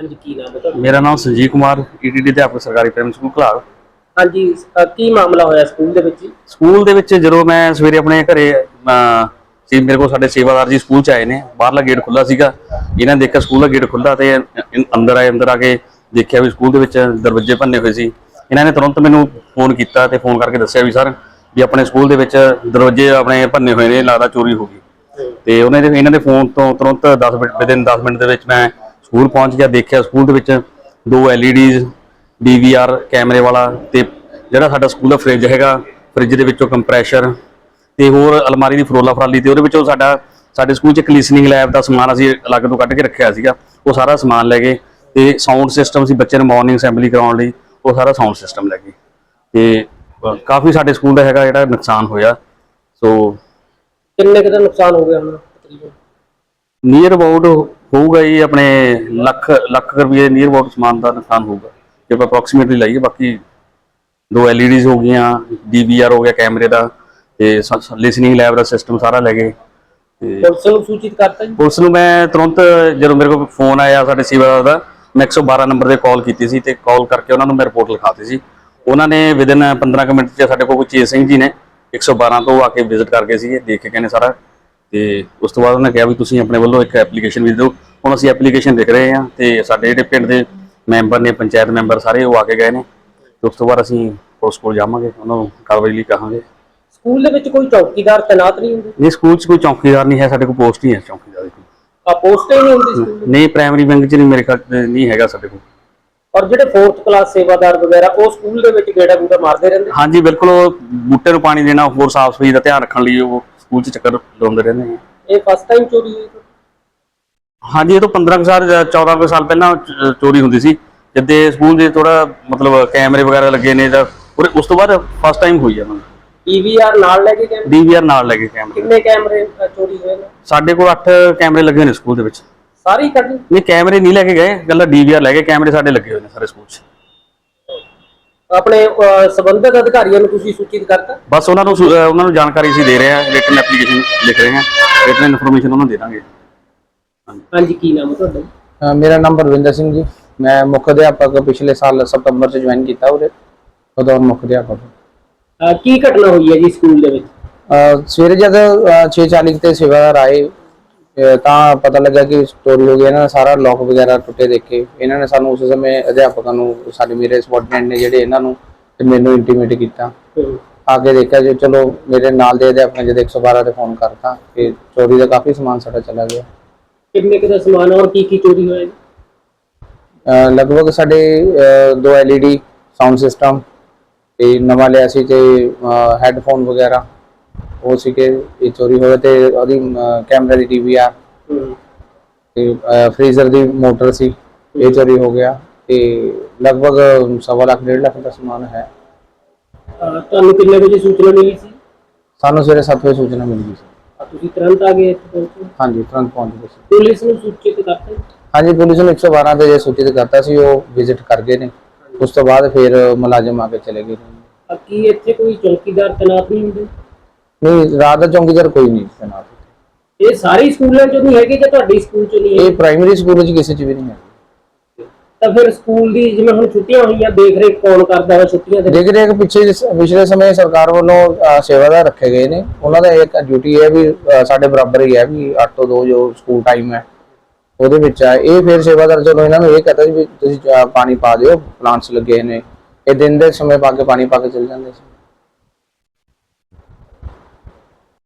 ਹਾਂਜੀ ਕੀ ਨਾਮ ਹੈ ਤੁਹਾਡਾ? ਮੇਰਾ ਨਾਮ ਸੰਜੀਵ ਕੁਮਾਰ ਈਟੀਡੀ ਅਧਿਆਪਕ ਸਰਕਾਰੀ ਪ੍ਰਾਇਮਰੀ ਸਕੂਲ ਘਲਾਲ ਹਾਂਜੀ ਅ, ਕੀ ਮਾਮਲਾ ਹੋਇਆ ਸਕੂਲ ਦੇ ਵਿੱਚ ਜੀ? ਸਕੂਲ ਦੇ ਵਿੱਚ ਜਦੋਂ ਮੈਂ ਸਵੇਰੇ ਆਪਣੇ ਘਰੇ ਸੀ ਮੇਰੇ ਕੋਲ ਸਾਡੇ ਸੇਵਾਦਾਰ ਜੀ ਸਕੂਲ ਚ ਆਏ ਨੇ ਬਾਹਰਲਾ ਗੇਟ ਖੁੱਲਾ ਸੀਗਾ। ਇਹਨਾਂ ਨੇ ਦੇਖਿਆ ਸਕੂਲ ਦਾ ਗੇਟ ਖੁੱਲਾ ਤੇ ਇਨ- ਅੰਦਰ ਆਏ ਅੰਦਰ ਆ ਕੇ ਦੇਖਿਆ ਵੀ ਸਕੂਲ ਦੇ ਵਿੱਚ ਦਰਵਾਜ਼ੇ ਭੰਨੇ ਹੋਏ ਸੀ। ਇਹਨਾਂ ਨੇ ਤੁਰੰਤ ਮੈਨੂੰ ਫੋਨ ਕੀਤਾ ਤੇ ਫੋਨ ਕਰਕੇ ਦੱਸਿਆ ਵੀ ਸਰ ਵੀ ਆਪਣੇ ਸਕੂਲ ਦੇ ਵਿੱਚ ਦਰਵਾਜ਼ੇ ਆਪਣੇ ਭੰਨੇ ਹੋਏ ਨੇ ਲੱਗਦਾ ਚੋਰੀ ਹੋ ਗਈ। ਤੇ ਉਹਨੇ ਦੇ ਇਹਨਾਂ ਦੇ ਫੋਨ ਤੋਂ ਤੁਰੰਤ 10 ਮਿੰਟ ਵਿਦਿਨ 10 ਮਿੰਟ ਦੇ ਵਿੱਚ ਮੈਂ ਸਕੂਲ ਪਹੁੰਚ ਗਿਆ ਦੇਖਿਆ ਸਕੂਲ ਦੇ ਵਿੱਚ ਦੋ ਐਲਈਡੀਜ਼ ਡੀਵੀਆਰ ਕੈਮਰੇ ਵਾਲਾ ਤੇ ਜਿਹੜਾ ਸਾਡਾ ਸਕੂਲ ਦਾ ਫ੍ਰਿਜ ਹੈਗਾ ਫ੍ਰਿਜ ਦੇ ਵਿੱਚੋਂ ਕੰਪਰੈਸ਼ਰ ਤੇ ਹੋਰ ਅਲਮਾਰੀ ਦੀ ਫਰੋਲਾ ਫਰਾਲੀ ਤੇ ਉਹਦੇ ਵਿੱਚੋਂ ਸਾਡਾ ਸਾਡੇ ਸਕੂਲ 'ਚ ਇੱਕ ਲਿਸਨਿੰਗ ਲੈਬ ਦਾ ਸਮਾਨ ਅਸੀਂ ਅਲੱਗ ਤੋਂ ਕੱਢ ਕੇ ਰੱਖਿਆ ਸੀਗਾ ਉਹ ਸਾਰਾ ਸਮਾਨ ਲੈ ਗਏ ਤੇ ਸਾਊਂਡ ਸਿਸਟਮ ਸੀ ਬੱਚੇ ਨੂੰ ਮਾਰਨਿੰਗ ਅਸੈਂਬਲੀ ਕਰਾਉਣ ਲਈ ਉਹ ਸਾਰਾ ਸਾਊਂਡ ਸਿਸਟਮ ਲੈ ਗਏ ਤੇ ਕਾਫੀ ਸਾਡੇ ਸਕੂਲ ਦਾ ਹੈਗਾ ਜਿਹੜਾ ਨੁਕਸਾਨ ਹੋਇਆ ਸੋ ਕਿੰਨੇ ਕੁ ਦਾ ਨੁਕਸਾਨ ਹੋ ਗਿਆ ਹੁਣ? ਤਕਰੀਬਨ ਨੀਅਰ ਅਬਾਊਟ ਹੋਊਗਾ ਜੀ ਆਪਣੇ ਲੱਖ ਲੱਖ ਰੁਪਏ ਨੀਅਰ ਅਬਾਊਟ ਸਮਾਨ ਦਾ ਨੁਕਸਾਨ ਹੋਊਗਾ। ਜੇ ਆਪਾਂ ਅਪਰੋਕਸੀਮੇਟਲੀ ਲਾਈਏ ਬਾਕੀ ਦੋ ਐਲਈਡੀਜ਼ ਹੋ ਗਈਆਂ ਡੀਵੀਆਰ ਹੋ ਗਿਆ ਕੈਮਰੇ ਦਾ ਤੇ ਲਿਸਨਿੰਗ ਲੈਬ ਦਾ ਸਿਸਟਮ ਸਾਰਾ ਲੈ ਗਏ ਪੁਲਿਸ ਨੂੰ ਸੂਚਿਤ ਕਰਤਾ ਜੀ? ਪੁਲਿਸ ਨੂੰ ਮੈਂ ਤੁਰੰਤ ਜਦੋਂ ਮੇਰੇ ਕੋਲ ਫੋਨ ਆਇਆ ਸਾਡੇ ਸੇਵਾਦਾਰ ਦਾ ਮੈਂ 112 ਨੰਬਰ ਤੇ ਕਾਲ ਕੀਤੀ ਸੀ ਤੇ ਕਾਲ ਕਰਕੇ ਉਹਨਾਂ ਨੂੰ ਮੈਂ ਰਿਪੋਰਟ ਲਿਖਾਤੀ ਸੀ। ਉਹਨਾਂ ਨੇ ਵਿਦਨ 15 ਕੁ ਮਿੰਟ ਚ ਸਾਡੇ ਕੋਲ ਚੇਤ ਸਿੰਘ ਜੀ ਨੇ 112 ਤੋਂ ਆ ਕੇ ਵਿਜ਼ਿਟ ਕਰਕੇ ਸੀਗੇ ਦੇਖ ਕੇ ਕਹਿੰਦੇ ਸਾਰਾ ਤੇ ਉਸ ਤੋਂ ਬਾਅਦ ਉਹਨਾਂ ਕਿਹਾ ਵੀ ਤੁਸੀਂ ਆਪਣੇ ਵੱਲੋਂ ਇੱਕ ਐਪਲੀਕੇਸ਼ਨ ਵੀ ਦਿਓ। ਹੁਣ ਅਸੀਂ ਐਪਲੀਕੇਸ਼ਨ ਲਿਖ ਰਹੇ ਹਾਂ ਤੇ ਸਾਡੇ ਜਿਹੜੇ ਪਿੰਡ ਦੇ ਮੈਂਬਰ ਨੇ ਪੰਚਾਇਤ ਮੈਂਬਰ ਸਾਰੇ ਉਹ ਆ ਕੇ ਗਏ ਨੇ। ਤੇ ਉਸ ਤੋਂ ਬਾਅਦ ਅਸੀਂ ਪੁਲਿਸ ਕੋਲ ਜਾਵਾਂਗੇ ਉਹਨਾਂ ਨੂੰ ਕਾਰਵਾਈ ਲਈ ਕਹਾਂਗੇ। ਸਕੂਲ ਦੇ ਵਿੱਚ ਕੋਈ ਚੌਕੀਦਾਰ ਤੈਨਾਤ ਨਹੀਂ ਹੁੰਦੇ? ਨਹੀਂ ਸਕੂਲ 'ਚ ਕੋਈ ਚੌਕੀਦਾਰ ਨਹੀਂ ਹੈ ਸਾਡੇ ਕੋਲ ਪੋਸਟ ਹੀ ਹੈ ਚੌਕੀਦਾਰ ਦੀ। ਆ ਪੋਸਟ ਹੀ ਨਹੀਂ ਹੁੰਦੀ ਸਕੂਲ ਦੇ ਨਹੀਂ ਪ੍ਰਾਇਮਰੀ ਬੈਂਕ 'ਚ ਨਹੀਂ ਮੇਰੇ ਖਿਆਲ ਨਹੀਂ ਹੈਗਾ ਸਾਡੇ ਕੋਲ। ਔਰ ਜਿਹੜੇ 4th ਕਲਾਸ ਸੇਵਾਦਾਰ ਵਗੈਰਾ ਉਹ ਸਕੂਲ ਦੇ ਵਿੱਚ ਗੇੜਾ ਗੂੜਾ ਮਾਰਦੇ ਰਹਿੰਦੇ? ਹਾਂਜੀ ਬਿਲਕੁਲ ਉਹ ਬੂਟੇ ਨੂੰ ਪਾਣੀ ਦੇਣਾ ਹੋਰ ਸਾਫ਼ ਸਫ਼ਾਈ ਦਾ ਧਿਆਨ ਰੱਖਣ ਲਈ ਉਹ ਸਕੂਲ 'ਚ ਚੱਕਰ ਲਾਉਂਦੇ ਰਹਿੰਦੇ ਨੇ ਇਹ ਫਸਟ ਟਾਈਮ ਚੋਰੀ ਹੋਈ ਹਾਂਜੀ ਇਹ ਤੋਂ 15 ਕੁ ਸਾਲ ਜਾਂ 14 ਕੁ ਸਾਲ ਪਹਿਲਾਂ ਚ- ਚੋਰੀ ਹੁੰਦੀ ਸੀ। ਜਿੱਦੇ ਸਕੂਲ ਦੇ ਥੋੜਾ ਮਤਲਬ ਕੈਮਰੇ ਵਗੈਰਾ ਲੱਗੇ ਨੇ ਜਾਂ ਉਸ ਤੋਂ ਬਾਅਦ ਫਸਟ ਟਾਈਮ ਹੋਈ ਆ ਈਵੀਆਰ ਨਾਲ ਲੈ ਕੇ ਗਏ ਡੀਵੀਆਰ ਨਾਲ ਲੱਗੇ ਕੈਮਰੇ। ਕਿੰਨੇ ਕੈਮਰੇ ਅ, ਚੋਰੀ ਹੋਏ ਨੇ? ਸਾਡੇ ਕੋਲ 8 ਕੈਮਰੇ ਲੱਗੇ ਨੇ ਸਕੂਲ ਦੇ ਵਿੱਚ। ਸਾਰੀ ਕੱਢੀ ਨਹੀਂ ਕੈਮਰੇ ਨਹੀਂ ਲੈ ਕੇ ਗਏ ਗੱਲਾਂ ਡੀਵੀਆਰ ਲੈ ਕੇ ਕੈਮਰੇ ਸਾਡੇ ਲੱਗੇ ਹੋਏ ਨੇ ਸਾਰੇ ਸਕੂਲ 'ਚ। ਆਪਣੇ ਅ, ਸੰਬੰਧਿਤ ਅਧਿਕਾਰੀਆਂ ਨੂੰ ਤੁਸੀਂ ਸੂਚਿਤ ਕਰਤਾ? ਬਸ ਉਹਨਾਂ ਨੂੰ ਸੁ- ਅਹ ਉਹਨਾਂ ਨੂੰ ਜਾਣਕਾਰੀ ਅਸੀਂ ਦੇ ਰਹੇ ਹਾਂ ਰਿਟਨ ਐਪਲੀਕੇਸ਼ਨ ਲਿਖ ਰਹੇ ਹਾਂ ਰਿਟਨ ਇਨਫੋਰਮੇਸ਼ਨ ਉਹਨਾਂ ਨੂੰ ਦੇ ਦਾਂਗੇ। ਹਾਂਜੀ। ਕੀ ਨਾਮ ਹੈ ਤੁਹਾਡਾ? ਅ, ਮੇਰਾ ਨਾਮ ਬਲਵਿੰਦਰ ਸਿੰਘ ਜੀ। ਮੈਂ ਮੁੱਖ ਅਧਿਆਪਕ ਪਿਛਲੇ ਸਾਲ ਸਤੰਬਰ ਚ ਜੁਆਇਨ ਕੀਤਾ ਉਰੇ। ਉਦੋਂ ਮੁੱਖ ਅਧਿਆਪਕ। ਅ, ਕੀ ਘਟਨਾ ਹੋਈ ਹੈ ਜੀ ਸਕੂਲ ਦੇ ਵਿੱਚ? ਅ, ਸਵੇਰੇ ਜਦ 6:40 ਤੇ ਸੇਵਾਦਾਰ ਆਏ ਤਾਂ ਪਤਾ ਲੱਗਾ ਕਿ ਚੋਰੀ ਹੋ ਗਈ ਇਹਨਾਂ ਸਾਰਾ ਲੋਕ ਵਗੈਰਾ ਟੁੱਟੇ ਦੇਖੇ। ਇਹਨਾਂ ਨੇ ਸਾਨੂੰ ਉਸ ਸਮੇਂ ਅਧਿਆਪਕਾਂ ਨੂੰ ਸਾਡੇ ਮੇਰੇ ਸਬੋਰਡੀਨੇਟ ਨੇ ਜਿਹੜੇ ਇਹਨਾਂ ਨੂੰ ਤੇ ਮੈਨੂੰ ਇੰਟੀਮੇਟ ਕੀਤਾ। ਆ ਕੇ ਦੇਖਿਆ ਜੀ ਚਲੋ ਮੇਰੇ ਨਾਲ ਦੇ ਅਧਿਆਪਕਾਂ ਜਦ 112 ਤੇ ਫੋਨ ਕਰਤਾ ਕਿ ਚੋਰੀ ਦਾ ਕਾਫੀ ਸਮਾਨ ਸਾਡਾ ਚਲਾ ਗਿਆ। ਕਿੰਨੇ ਕੁ ਦਾ ਸਮਾਨ ਔਰ ਕੀ ਕੀ ਚੋਰੀ ਹੋਇਆ ਜੀ? ਲਗਭਗ ਸਾਡੇ ਦੋ LED ਸਾਊਂਡ ਸਿਸਟਮ ਤੇ ਨਵਾਂ ਲਿਆ ਸੀ ਤੇ ਹੈੱਡਫੋਨ ਵਗੈਰਾ। ਉਹ ਸੀ ਕਿ ਇਹ ਚੋਰੀ ਹੋਇਆ ਤੇ ਉਹਦੀ ਕੈਮਰਾ ਦੀ DVR ਹਮ, ਤੇ ਫ੍ਰੀਜ਼ਰ ਦੀ ਮੋਟਰ ਸੀ ਇਹ ਚੋਰੀ ਹੋ ਗਿਆ। ਤੇ ਲਗਭਗ ਸਵਾ ਲੱਖ ਡੇਢ ਲੱਖ ਦਾ ਸਮਾਨ ਹੈ। ਤੁਹਾਨੂੰ ਕਿੰਨੇ ਵਜੇ ਸੂਚਨਾ ਮਿਲੀ ਸੀ? ਸਾਨੂੰ ਸਵੇਰੇ 7 ਵਜੇ ਸੂਚਨਾ ਮਿਲ ਗਈ ਸੀ ਤੁਸੀਂ ਤੁਰੰਤ ਆ ਗਏ ਇੱਥੇ ਪਹੁੰਚੇ? ਹਾਂਜੀ ਤੁਰੰਤ ਪਹੁੰਚ ਗਏ ਸੀ। ਪੁਲਿਸ ਨੂੰ ਸੂਚਿਤ ਕਰਤਾ? ਹਾਂਜੀ ਪੁਲਿਸ ਨੂੰ 112 ਤੇ ਜੇ ਸੂਚਿਤ ਕਰਤਾ ਸੀ ਉਹ ਵਿਜ਼ਿਟ ਕਰ ਗਏ ਨੇ। ਉਸ ਤੋਂ ਬਾਅਦ ਫਿਰ ਮੁਲਾਜ਼ਮ ਆ ਕੇ ਚਲੇ ਗਏ ਕੀ ਇੱਥੇ ਕੋਈ ਚੌਕੀਦਾਰ ਤੈਨਾਤ ਨਹੀਂ ਹੁੰਦੇ? ਨਹੀਂ ਰਾਤ ਦਾ ਚੌਂਕੀਦਾਰ ਕੋਈ ਨਹੀਂ ਤੈਨਾਤ ਇਹ ਸਾਰੇ ਸਕੂਲਾਂ ਚ ਨਹੀਂ ਹੈਗੇ ਜਾਂ ਤੁਹਾਡੇ ਸਕੂਲ ਚ ਨਹੀਂ ਹੈ ਇਹ ਪ੍ਰਾਇਮਰੀ ਸਕੂਲ ਵਿੱਚ ਕਿਸੇ ਚ ਵੀ ਨਹੀਂ ਹੈ ਤਾਂ ਫਿਰ ਸਕੂਲ ਦੀ ਜਿਵੇਂ ਹੁਣ ਛੁੱਟੀਆਂ ਹੋਈਆਂ ਦੇਖ ਰੇਖ ਕੌਣ ਕਰਦਾ ਹੈ ਛੁੱਟੀਆਂ ਦੇ? ਦੇਖ ਰਹੇ ਕਿ ਪਿੱਛੇ ਜਿਸ- ਪਿਛਲੇ ਸਮੇਂ ਸਰਕਾਰ ਵੱਲੋਂ ਅ, ਸੇਵਾਦਾਰ ਰੱਖੇ ਗਏ ਨੇ। ਉਹਨਾਂ ਦਾ ਇੱਕ ਡਿਊਟੀ ਹੈ ਵੀ ਅ, ਸਾਡੇ ਬਰਾਬਰ ਹੀ ਹੈ ਵੀ 8 ਤੋਂ 2 ਜੋ ਸਕੂਲ ਟਾਈਮ ਹੈ ਉਹਦੇ ਵਿੱਚ ਆ। ਇਹ ਫਿਰ ਸੇਵਾਦਾਰ ਚਲੋ ਇਹਨਾਂ ਨੂੰ ਇਹ ਕਹਤਾ ਵੀ ਤੁਸੀਂ ਅ, ਪਾਣੀ ਪਾ ਦਿਓ ਪਲਾਂਟਸ ਲੱਗੇ ਨੇ। ਇਹ ਦਿਨ ਦੇ ਸਮੇਂ ਪਾ ਕੇ ਪਾਣੀ ਪਾ ਕੇ ਚਲ ਜਾਂਦੇ ਸੀ।